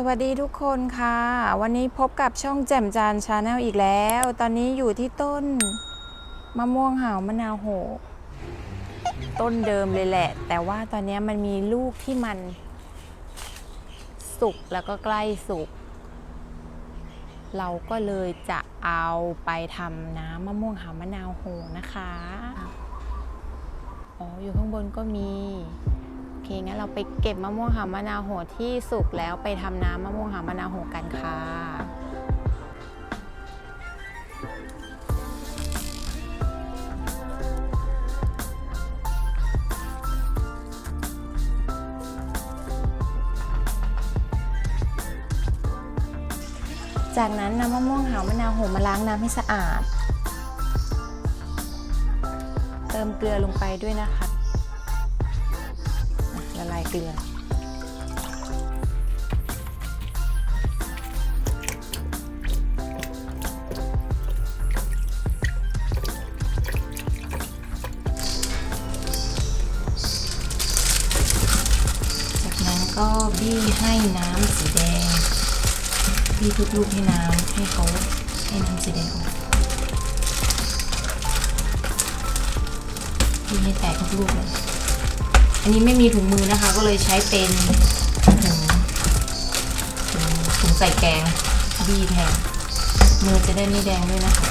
สวัสดีทุกคนค่ะ วันนี้พบกับช่องแจ่มจานชาแนลอีกแล้ว ตอนนี้อยู่ที่ต้นมะม่วงหาวมะนาวโหต้นเดิมเลยแหละ แต่ว่าตอนนี้มันมีลูกที่มัน สุกแล้วก็ใกล้สุก เราก็เลยจะเอาไปทำน้ำมะม่วงหาวมะนาวโหนะคะอ๋ออยู่ข้างบนก็มี เคงั้นเราไปเก็บมะม่วงหาวมะนาวโหที่สุกแล้วไปทำน้ำมะม่วงหาวมะนาวโหกันค่ะจากนั้นนำมะม่วงหาวมะนาวโหมาล้างน้ำให้สะอาด เติมเกลือลงไปด้วยนะคะ เกลือ จากนั้นก็บี้ให้น้ำสีแดง บี้ทุกลูกให้น้ำให้เขาให้น้ำสีแดงออกบี้ให้แตกทุกลูกเลย นนี้ไม่มีถุงมือนะคะ ก็เลยใช้เป็นถุงถุงถุงใส่แกงบีแทนมือจะได้ไม่แดงด้วยนะคะ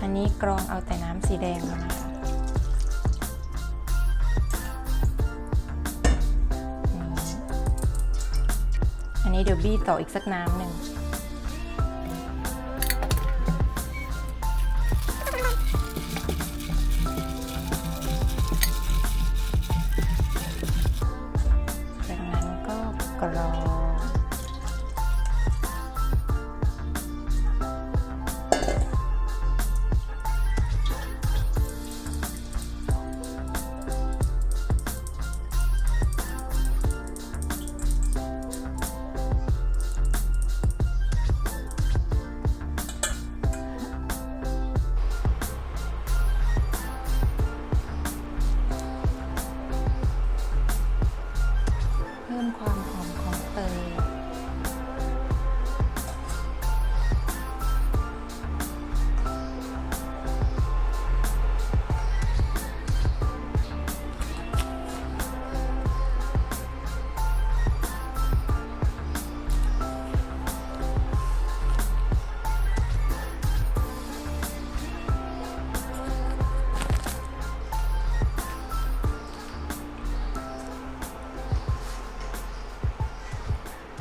อันนี้กรองเอาแต่น้ำสีแดงแล้วนะ นี้เดี๋ยวบี้ต่ออีกสักน้ำหนึ่งจากนั้นก็กรอง มความหอมของเตย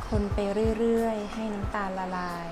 คนไปเรื่อยๆ ให้น้ำตาลละลาย